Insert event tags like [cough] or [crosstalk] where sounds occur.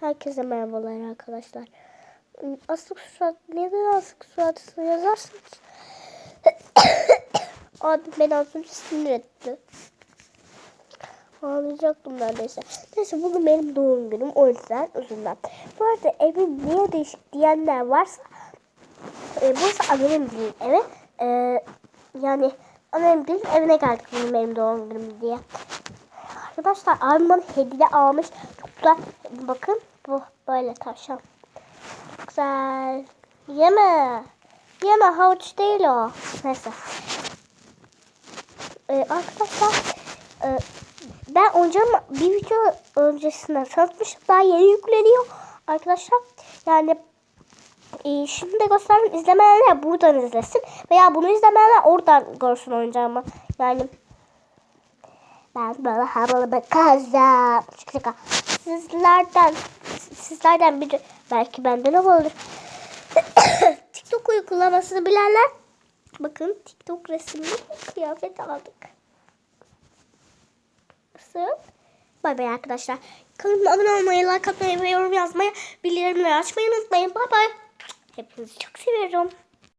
Herkese merhabalar arkadaşlar. Asık surat, neden asık suratısını yazarsınız? [coughs] Abi beni az önce sinir etti. Ağlayacaktım neredeyse. Neyse bugün benim doğum günüm o yüzden üzüldüm. Bu arada evim niye değişik diyenler varsa e, burası annemin değil evi. E, yani annemin değil evine geldik bugün benim doğum günüm diye. Arkadaşlar abim bana hediye almış. Çok güzel. Bakın bu böyle tavşan. Güzel. Yeme. Yeme havuç değil o. Neyse. Ee, arkadaşlar e, ben oyuncağımı bir video öncesinden satmıştım. Daha yeni yükleniyor. Arkadaşlar yani e, şimdi de gösterdim. İzlemeyenler buradan izlesin. Veya bunu izlemeyenler oradan görsün oyuncağımı. Yani ben böyle havalı bir. Sizlerden sizlerden biri belki benden havalıdır. [coughs] TikTok uygulamasını bilenler bakın TikTok resimli bir kıyafet aldık. Nasıl? Bay bay arkadaşlar. Kanalıma abone olmayı, like atmayı ve yorum yazmayı, bildirimleri açmayı unutmayın. Bay bay. Hepinizi çok seviyorum.